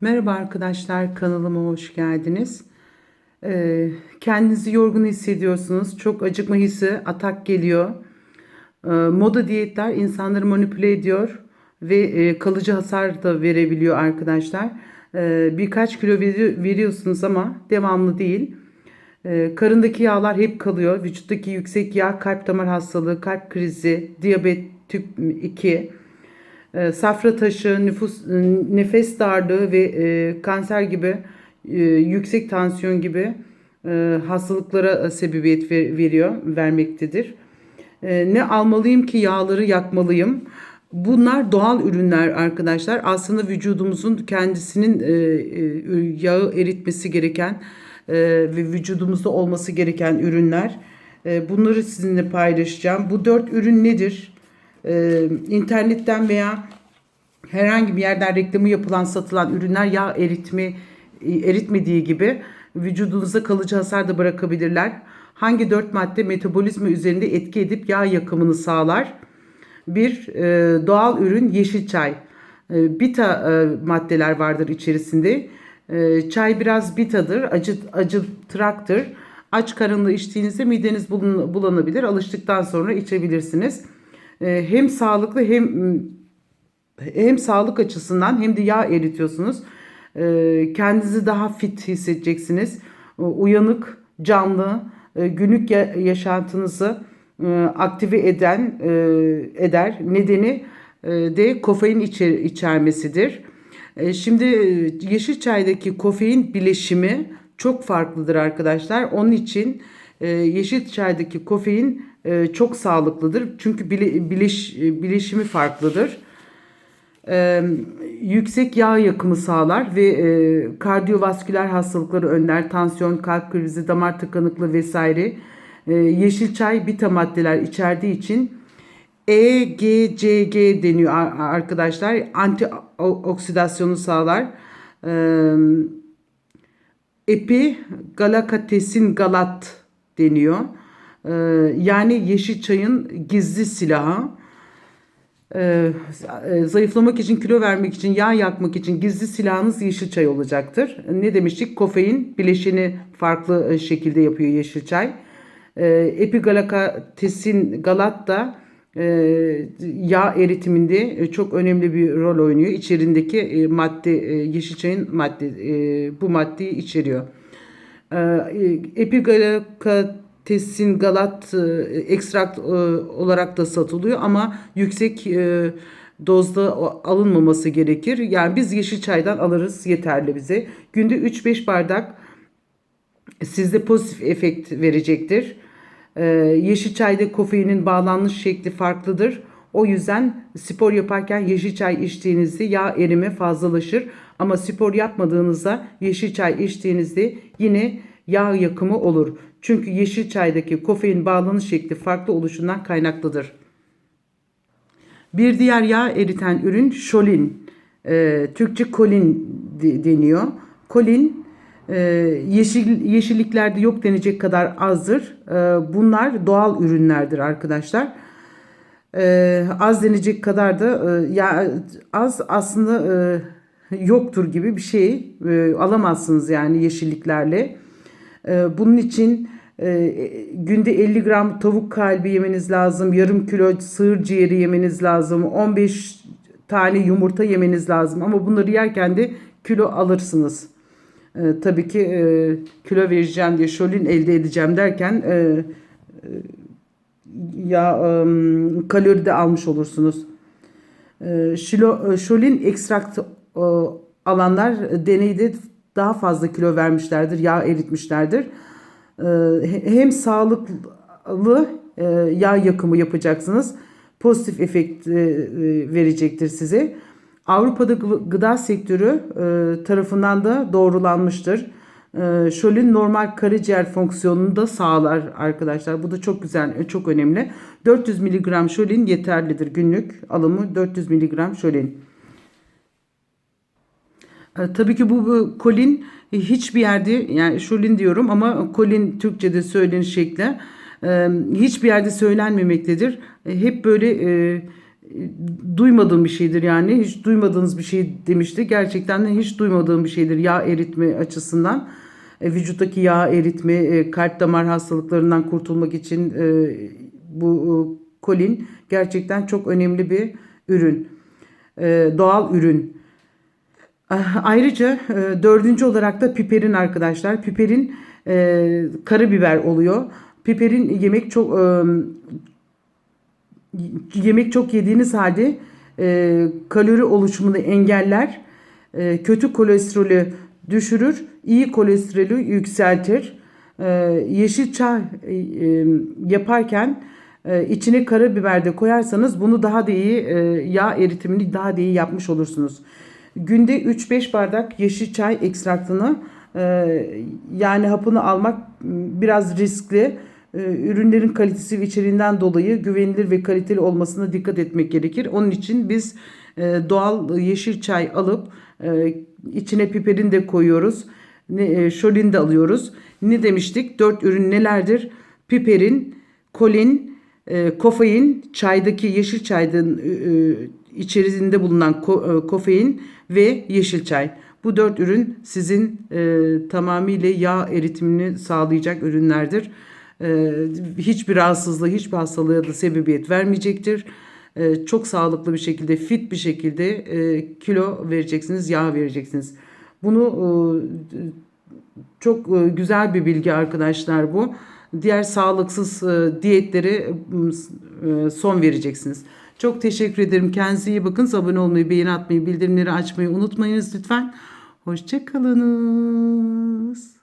Merhaba arkadaşlar, kanalıma hoş geldiniz. Ee, kendinizi yorgun hissediyorsunuz. Çok acıkma hissi, atak geliyor. Ee, moda diyetler insanları manipüle ediyor ve e, kalıcı hasar da verebiliyor arkadaşlar. Ee, birkaç kilo veri- veriyorsunuz ama devamlı değil. Karındaki yağlar hep kalıyor. Vücuttaki yüksek yağ, kalp damar hastalığı, kalp krizi, diyabet tip 2, e, safra taşı, nüfus, e, nefes darlığı ve e, kanser gibi e, yüksek tansiyon gibi hastalıklara sebebiyet ver- veriyor, vermektedir. Ne almalıyım ki yağları yakmalıyım? Bunlar doğal ürünler arkadaşlar. Aslında vücudumuzun kendisinin yağı eritmesi gereken ve vücudumuzda olması gereken ürünler. Bunları sizinle paylaşacağım. Bu dört ürün nedir? e, internetten veya herhangi bir yerden reklamı yapılan satılan ürünler yağ eritme eritmediği gibi vücudunuza kalıcı hasar da bırakabilirler. Hangi dört madde metabolizma üzerinde etki edip yağ yakımını sağlar? Bir e, doğal ürün yeşil çay. E, bita e, maddeler vardır içerisinde. E, çay biraz bitadır, acı acıtıraktır. Aç karınla içtiğinizde mideniz bulun- bulanabilir. Alıştıktan sonra içebilirsiniz. E, hem sağlıklı hem hem sağlık açısından hem de yağ eritiyorsunuz. E, kendinizi daha fit hissedeceksiniz. E, Uyanık, canlı, e, günlük ya- yaşantınızı e, aktive eden e, eder. Nedeni de kofein içer, içermesidir. Şimdi yeşil çaydaki kofein bileşimi çok farklıdır arkadaşlar. Onun için yeşil çaydaki kofein çok sağlıklıdır. Çünkü bile, bileş, bileşimi farklıdır. E, yüksek yağ yakımı sağlar ve e, kardiyovasküler hastalıkları önler. Tansiyon, kalp krizi, damar tıkanıklığı vesaire. E, yeşil çay beta maddeler içerdiği için E, G, C, G deniyor ar- arkadaşlar. Antioksidasyonu sağlar. E, epi galakatesin galat deniyor. E, yani yeşil çayın gizli silahı. Ee, e, zayıflamak için, kilo vermek için, yağ yakmak için gizli silahınız yeşil çay olacaktır. Ne demiştik? Kofein bileşeni farklı e, şekilde yapıyor yeşil çay. Ee, epigalakatesin galat da e, yağ eritiminde e, çok önemli bir rol oynuyor. İçerindeki e, madde, e, yeşil çayın madde, e, bu maddeyi içeriyor. Ee, Epigalakatesin galat e, ekstrakt e, olarak da satılıyor ama yüksek e, dozda alınmaması gerekir. Yani biz yeşil çaydan alırız yeterli bize. Günde 3-5 bardak sizde pozitif efekt verecektir. Ee, yeşil çayda kofeinin bağlanmış şekli farklıdır. O yüzden spor yaparken yeşil çay içtiğinizde yağ erimi fazlalaşır. Ama spor yapmadığınızda yeşil çay içtiğinizde yine yağ yakımı olur. Çünkü yeşil çaydaki kofein bağlanış şekli farklı oluşundan kaynaklıdır. Bir diğer yağ eriten ürün şolin. Ee, Türkçe kolin de- deniyor. Kolin e, yeşil yeşilliklerde yok denecek kadar azdır. Ee, bunlar doğal ürünlerdir arkadaşlar. Ee, az denecek kadar da e, ya az aslında e, yoktur gibi bir şey e, alamazsınız yani yeşilliklerle. Ee, bunun için e, günde 50 gram tavuk kalbi yemeniz lazım, yarım kilo sığır ciğeri yemeniz lazım, 15 tane yumurta yemeniz lazım. Ama bunları yerken de kilo alırsınız. Ee, tabii ki e, kilo vereceğim diye şolin elde edeceğim derken e, ya kalori de almış olursunuz. E, şilo, şolin ekstrakt alanlar deneyde daha fazla kilo vermişlerdir, yağ eritmişlerdir. E, he- hem sağlıklı e, yağ yakımı yapacaksınız. Pozitif efekt e, e, verecektir size. Avrupa'da gı- gıda sektörü tarafından da doğrulanmıştır. Şölün normal karaciğer fonksiyonunu da sağlar arkadaşlar. Bu da çok güzel, çok önemli. 400 mg şölin yeterlidir günlük alımı 400 mg şölin. E, Tabii ki bu, bu kolin e, hiçbir yerde yani şolin diyorum ama kolin Türkçe'de söyleniş şekli e, hiçbir yerde söylenmemektedir. Hep böyle e, duymadığım bir şeydir yani. Hiç duymadığınız bir şey demişti. Gerçekten de hiç duymadığım bir şeydir yağ eritme açısından. E, vücuttaki yağ eritme, e, kalp damar hastalıklarından kurtulmak için e, bu e, kolin gerçekten çok önemli bir ürün. E, doğal ürün. Ah, Ayrıca e, dördüncü olarak da piperin arkadaşlar. Piperin e, karabiber oluyor. Piperin yemek çok e, yemek çok yediğiniz halde kalori oluşumunu engeller, kötü kolesterolü düşürür, iyi kolesterolü yükseltir. Yeşil çay yaparken içine karabiber de koyarsanız bunu daha da iyi yağ eritimini daha da iyi yapmış olursunuz. Günde 3-5 bardak yeşil çay ekstraktını e, yani hapını almak biraz riskli. E, ürünlerin kalitesi ve içeriğinden dolayı güvenilir ve kaliteli olmasına dikkat etmek gerekir. Onun için biz e, doğal yeşil çay alıp içine piperin de koyuyoruz. Şolin de alıyoruz. Ne demiştik? Dört ürün nelerdir? Piperin, kolin, e, kofein, çaydaki yeşil çayın e, e, içerisinde bulunan ko- e, kofein ve yeşil çay. Bu dört ürün sizin e, tamamıyla yağ eritimini sağlayacak ürünlerdir. E, hiçbir rahatsızlığı, hiçbir hastalığa da sebebiyet vermeyecektir. E, çok sağlıklı bir şekilde, fit bir şekilde e, kilo vereceksiniz, yağ vereceksiniz. Bunu e, çok e, güzel bir bilgi arkadaşlar bu. Diğer sağlıksız e, diyetlere e, son vereceksiniz. Çok teşekkür ederim. Kendinize iyi bakın. Abone olmayı, beğeni atmayı, bildirimleri açmayı unutmayınız lütfen. Hoşçakalınız.